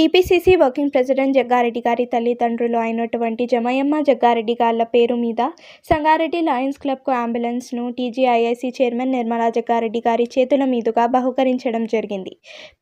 TPCC working president Jaggareddy గారి తల్లిదండ్రులు అయినటువంటి జమయమ్మ జగ్గారెడ్డి గార్ల పేరు మీద సంగారెడ్డి లయన్స్ క్లబ్కు అంబులెన్స్ను టీజీఐఐసీ చైర్మన్ నిర్మలా జగ్గారెడ్డి గారి చేతుల మీదుగా బహుకరించడం జరిగింది.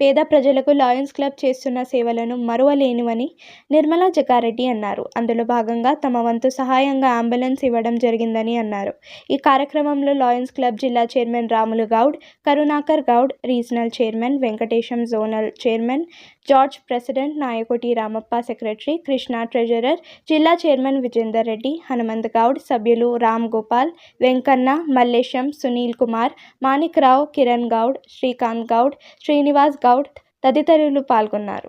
పేద ప్రజలకు లయన్స్ క్లబ్ చేస్తున్న సేవలను మరువలేనివని నిర్మలా జగ్గారెడ్డి అన్నారు. అందులో భాగంగా తమ వంతు సహాయంగా అంబులెన్స్ ఇవ్వడం జరిగిందని అన్నారు. ఈ కార్యక్రమంలో లయన్స్ క్లబ్ జిల్లా chairman Ramulu Goud Karunakar Goud regional chairman Venkatesham zonal chairman George president Nayakoti Ramappa secretary Krishna treasurer జిల్లా చైర్మన్ విజేందర్ రెడ్డి హనుమంత్ గౌడ్ సభ్యులు రామ్ గోపాల్ వెంకన్న మల్లేశం సునీల్ కుమార్ మాణిక్రావు కిరణ్ గౌడ్ శ్రీకాంత్ గౌడ్ శ్రీనివాస్ గౌడ్ తదితరులు పాల్గొన్నారు.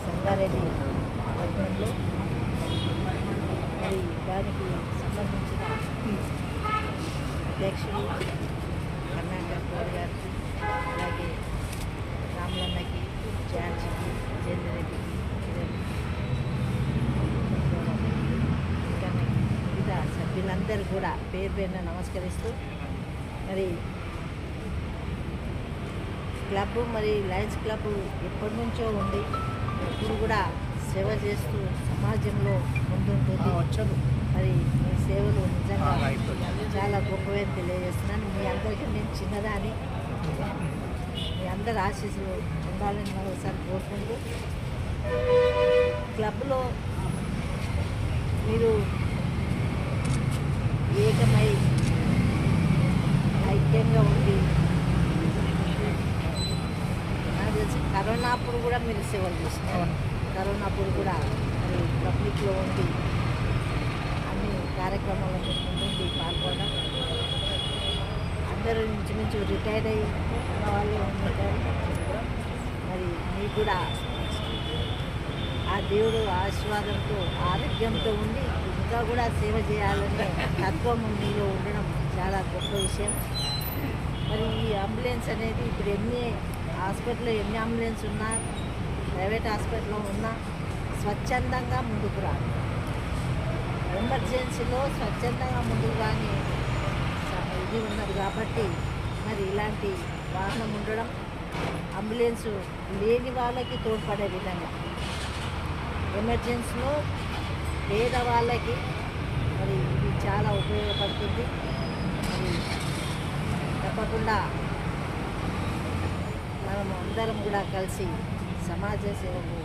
సంగారెడ్డి దానికి సంబంధించిన అధ్యక్షులు కర్ణాటక గౌడ్ గారికి అలాగే రామలన్నకి జాన్సీకి విజేందర్ రెడ్డికి మిగతా సభ్యులందరూ కూడా పేరు పేరున నమస్కరిస్తూ మరి క్లబ్ మరి లయన్స్ క్లబ్ ఎప్పటి నుంచో ఉంది ఎప్పుడు కూడా సేవ చేస్తూ సమాజంలో ముందుంటుంది. మరి మీ సేవలు నిజంగా చాలా గొప్పవే తెలియజేస్తున్నాను. మీ అందరికీ నేను చిన్నదాని మీ అందరి ఆశీస్సులు ఉండాలని మరోసారి కోరుకుంటూ క్లబ్లో మీరు ఏకమై ఐక్యంగా ఉండి కరోనా అప్పుడు కూడా మీరు సేవలు చేస్తున్నారు కరోనా అప్పుడు కూడా మరి పబ్లిక్లో ఉండి అన్ని కార్యక్రమాల్లో మీరు ముందుండి పాల్గొనడం. అందరూ ఇంచుమించు రిటైర్ అయ్యి ఉన్న వాళ్ళే ఉంటారు మరి మీకు కూడా ఆ దేవుడు ఆశీర్వాదంతో ఆరోగ్యంతో ఉండి ఇంకా కూడా సేవ చేయాలనే తత్వం మీలో ఉండడం చాలా గొప్ప విషయం. మరి ఈ అంబులెన్స్ అనేది ఇప్పుడు ఎన్ని హాస్పిటల్లో ఎన్ని అంబులెన్స్ ఉన్నా ప్రైవేట్ హాస్పిటల్లో ఉన్నా స్వచ్ఛందంగా ముందుకు రాదు ఎమర్జెన్సీలో స్వచ్ఛందంగా ముందుకు రాని ఇది ఉన్నది కాబట్టి మరి ఇలాంటి వాహనం ఉండడం అంబులెన్స్ లేని వాళ్ళకి తోడ్పడే విధంగా. ఎమర్జెన్సీలో పేద వాళ్ళకి మరి ఇది చాలా ఉపయోగపడుతుంది. మరి తప్పకుండా అందరం కూడా కలిసి సమాజ సేవకు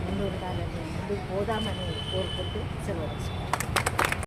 ముందు ఉండాలని ముందుకు పోదామని కోరుకుంటూ సెలవు